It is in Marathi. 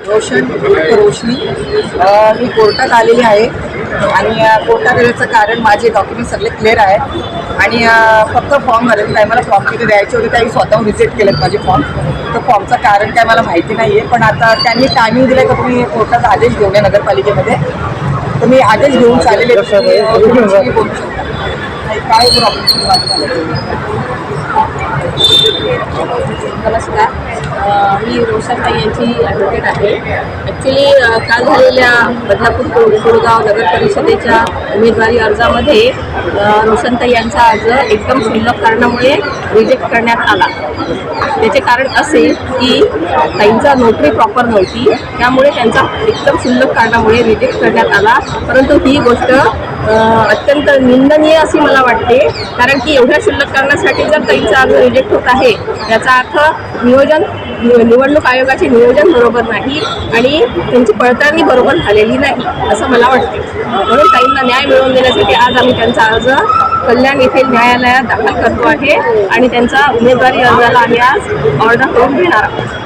रोशन रोशनी. मी कोर्टात आलेली आहे आणि कोर्टात येण्याचं कारण माझे डॉक्युमेंट सगळे क्लिअर आहेत. आणि फक्त फॉर्म भरायचे काय मला फॉर्म किती द्यायचे होते त्याही स्वतःहून रिजेक्ट केलेत माझे फॉर्म. तर फॉर्मचं कारण काय मला माहिती नाही आहे पण आता त्यांनी टायमिंग दिलं का तुम्ही कोर्टात आदेश घेऊन या नगरपालिकेमध्ये? तर मी आदेश घेऊन चाललेले काय प्रॉब्लेम नमस्कार. मी रोशनताई यांची ॲडव्होकेट आहे. ॲक्च्युली काल झालेल्या बदलापूर कोर- कोरगाव नगर परिषदेच्या उमेदवारी अर्जामध्ये रोशनताई यांचा अर्ज एकदम क्षुल्लक कारणामुळे रिजेक्ट करण्यात आला. त्याचे कारण असे की ताईंचा नोकरी प्रॉपर नव्हती. त्यामुळे त्यांचा एकदम क्षुल्लक कारणामुळे रिजेक्ट करण्यात आला. परंतु ही गोष्ट अत्यंत निंदनीय अशी मला वाटते. कारण की एवढ्या शिल्लक कारणासाठी जर ताईंचा अर्ज रिजेक्ट होत आहे याचा अर्थ नियोजन निवडणूक आयोगाचे नियोजन बरोबर नाही आणि त्यांची पडताळणी बरोबर झालेली नाही असं मला वाटते. म्हणून ताईंना न्याय मिळवून देण्यासाठी आज आम्ही त्यांचा अर्ज कल्याण येथील न्यायालयात दाखल करतो आहे आणि त्यांचा उमेदवारी अर्जाला आम्ही आज ऑर्डर करून घेणार आहोत.